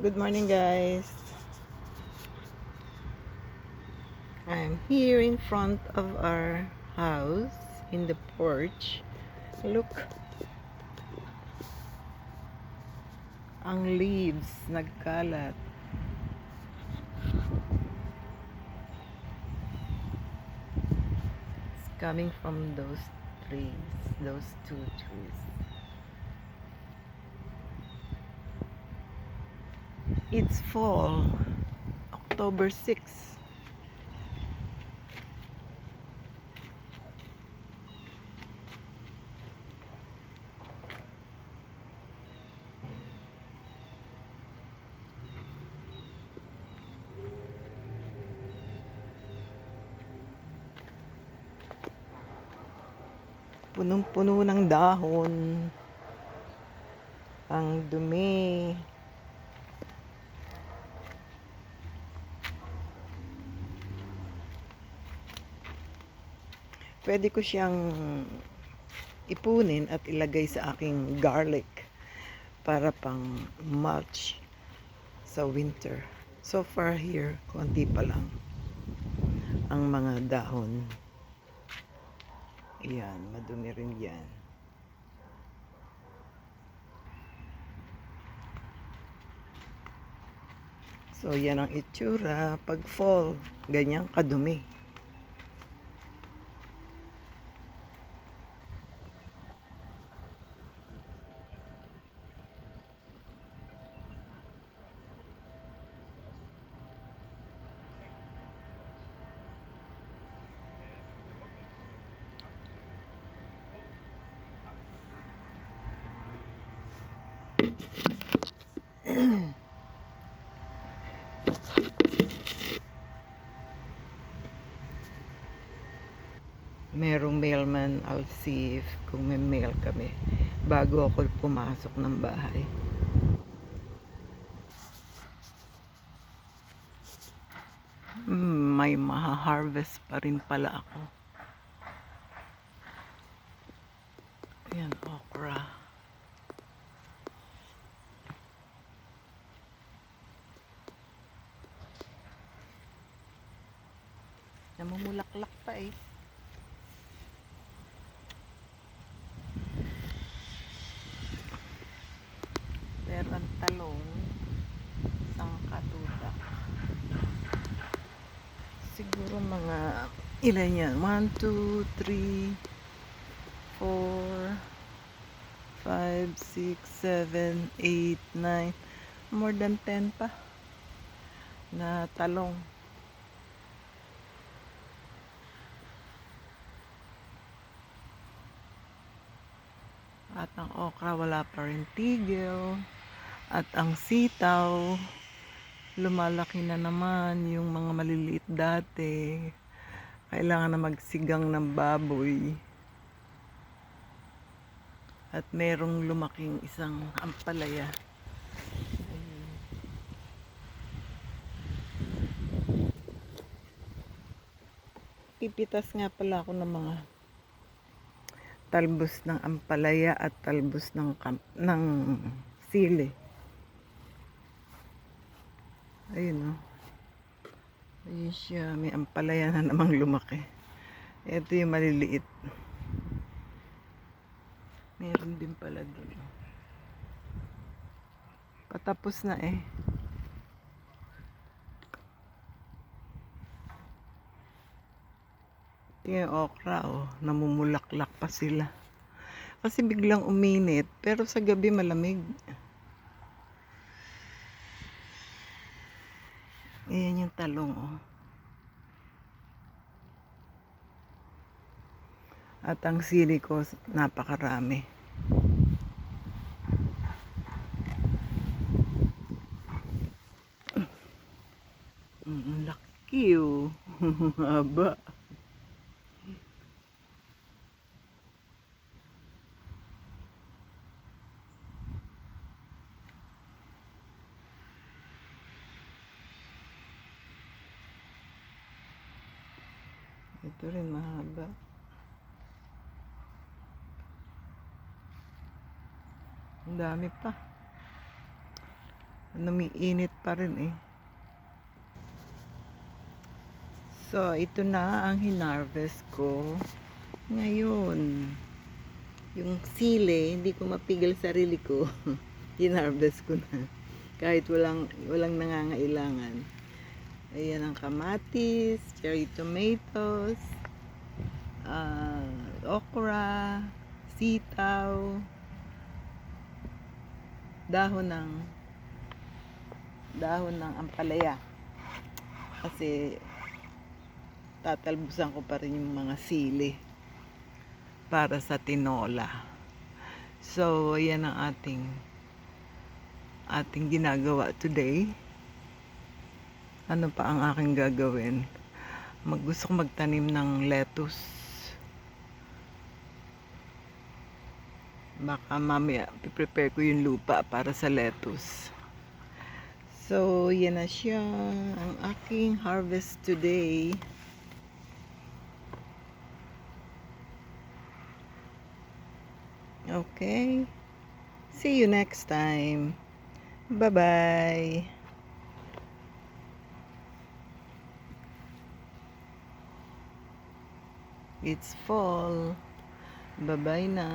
Good morning, guys. I'm here in front of our house in the porch. Look. Ang leaves nagkalat. It's coming from those trees, those two trees. It's fall, October 6. Punong-puno ng dahon. Ang dumi. Pwede ko siyang ipunin at ilagay sa aking garlic para pang mulch sa winter. So far here, konti pa lang ang mga dahon. Yan, madumi rin yan. So, yan ang itsura pag fall. Ganyang kadumi. merong mailman, I'll see if kung may mail kami bago ako pumasok ng bahay. Hmm, may maha-harvest pa rin pala ako. Ayan, okra. Namumulaklak pa eh. Pero ang talong, isang katutak. Siguro mga, ilan yan? 1, 2, 3, 4, 5, 6, 7, 8, 9, more than 10 pa na talong. At ang okra wala pa rin tigil. At ang sitaw, lumalaki na naman yung mga maliliit dati. Kailangan na magsigang ng baboy. At merong lumaking isang ampalaya. Pipitas nga pala ako ng mga talbos ng ampalaya at talbos ng ng sili. Ayun oh. Ayun siya, may ampalaya na namang lumaki. Ito yung maliliit. Meron din pala doon. Patapos na eh. Ito yung okra, oh. Namumulaklak pa sila. Kasi biglang uminit, pero sa gabi malamig. Ayan yung talong, oh. At ang sili ko, napakarami. Mm, laki, oh. Haba. Ito rin mahaba. Ang dami pa. Numiinit pa rin eh. So, ito na ang hinarvest ko. Ngayon, yung sile, hindi ko mapigil sarili ko. hinarvest ko na. Kahit walang, walang nangangailangan. Ayan ang kamatis, cherry tomatoes, ah, okra, sitaw, dahon ng dahon ng ampalaya. Kasi tatalbusan ko pa rin yung mga sili para sa tinola. So, ayan ang ating ating ginagawa today. Ano pa ang aking gagawin? Mag, gusto ko magtanim ng lettuce. Baka mamaya prepare ko yung lupa para sa lettuce. So, yan na siya ang aking harvest today. Okay. See you next time. Bye-bye. It's fall. Bye-bye na.